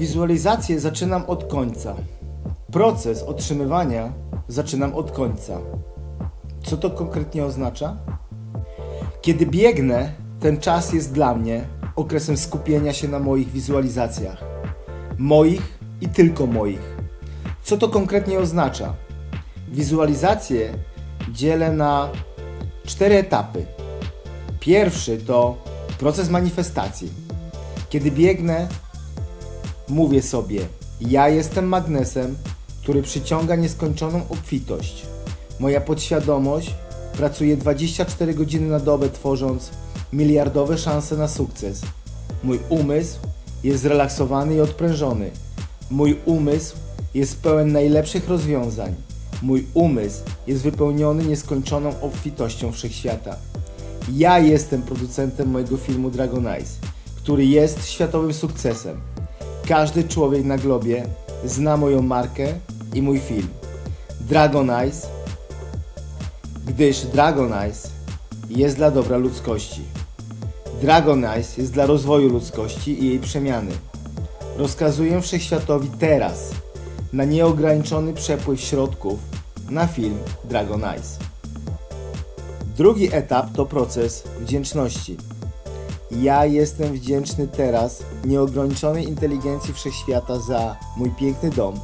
Wizualizację zaczynam od końca. Proces otrzymywania zaczynam od końca. Co to konkretnie oznacza? Kiedy biegnę, ten czas jest dla mnie okresem skupienia się na moich wizualizacjach. Moich i tylko moich. Co to konkretnie oznacza? Wizualizację dzielę na cztery etapy. Pierwszy to proces manifestacji. Kiedy biegnę, mówię sobie: Ja jestem magnesem, który przyciąga nieskończoną obfitość. Moja podświadomość pracuje 24 godziny na dobę, tworząc miliardowe szanse na sukces. Mój umysł jest zrelaksowany i odprężony. Mój umysł jest pełen najlepszych rozwiązań. Mój umysł jest wypełniony nieskończoną obfitością wszechświata. Ja jestem producentem mojego filmu Dragon Eyes, który jest światowym sukcesem. Każdy człowiek na globie zna moją markę i mój film. Dragon Eyes, gdyż Dragon Eyes jest dla dobra ludzkości. Dragon Eyes jest dla rozwoju ludzkości i jej przemiany. Rozkazuję wszechświatowi teraz na nieograniczony przepływ środków na film Dragon Eyes. Drugi etap to proces wdzięczności. Ja jestem wdzięczny teraz nieograniczonej inteligencji wszechświata za mój piękny dom,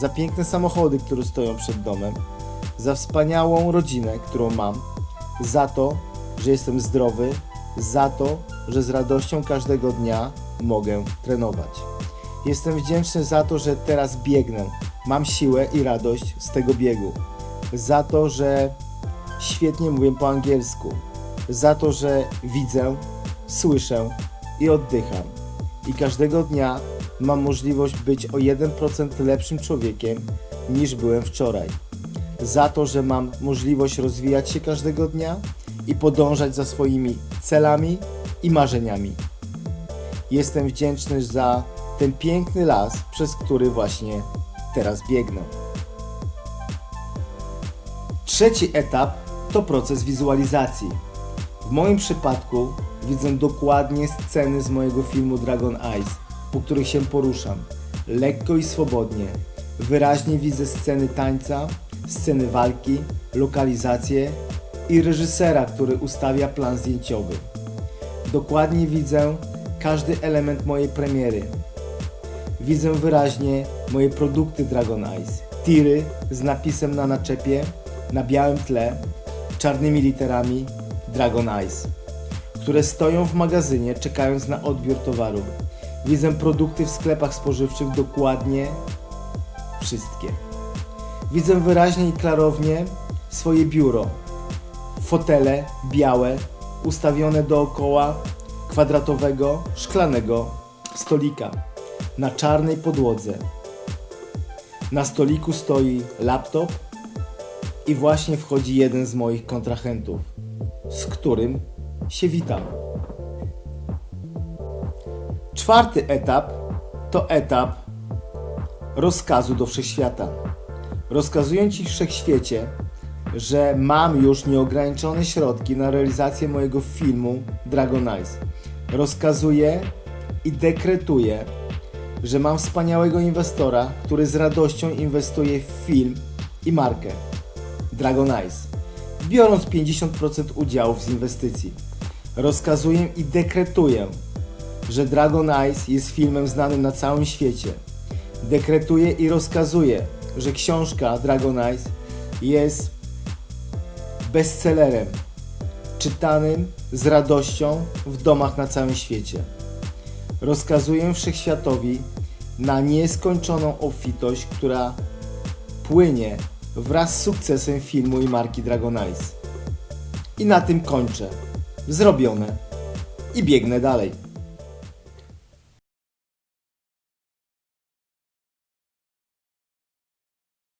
za piękne samochody, które stoją przed domem, za wspaniałą rodzinę, którą mam, za to, że jestem zdrowy, za to, że z radością każdego dnia mogę trenować. Jestem wdzięczny za to, że teraz biegnę, mam siłę i radość z tego biegu, za to, że świetnie mówię po angielsku, za to, że widzę, słyszę i oddycham. I każdego dnia mam możliwość być o 1% lepszym człowiekiem niż byłem wczoraj. Za to, że mam możliwość rozwijać się każdego dnia i podążać za swoimi celami i marzeniami. Jestem wdzięczny za ten piękny las, przez który właśnie teraz biegnę. Trzeci etap to proces wizualizacji. W moim przypadku widzę dokładnie sceny z mojego filmu Dragon Eyes, po których się poruszam. Lekko i swobodnie. Wyraźnie widzę sceny tańca, sceny walki, lokalizacje i reżysera, który ustawia plan zdjęciowy. Dokładnie widzę każdy element mojej premiery. Widzę wyraźnie moje produkty Dragon Eyes. Tiry z napisem na naczepie, na białym tle, czarnymi literami Dragon Eyes, które stoją w magazynie czekając na odbiór towaru. Widzę produkty w sklepach spożywczych dokładnie wszystkie. Widzę wyraźnie i klarownie swoje biuro. Fotele białe, ustawione dookoła kwadratowego, szklanego stolika na czarnej podłodze. Na stoliku stoi laptop i właśnie wchodzi jeden z moich kontrahentów, z którym się witam. Czwarty etap to etap rozkazu do wszechświata. Rozkazuję Ci wszechświecie, że mam już nieograniczone środki na realizację mojego filmu Dragon Eyes. Rozkazuję i dekretuję, że mam wspaniałego inwestora, który z radością inwestuje w film i markę Dragon Eyes, biorąc 50% udziałów z inwestycji. Rozkazuję i dekretuję, że Dragon Eyes jest filmem znanym na całym świecie. Dekretuję i rozkazuję, że książka Dragon Eyes jest bestsellerem, czytanym z radością w domach na całym świecie. Rozkazuję wszechświatowi na nieskończoną obfitość, która płynie wraz z sukcesem filmu i marki Dragon Eyes. I na tym kończę. Zrobione. I biegnę dalej.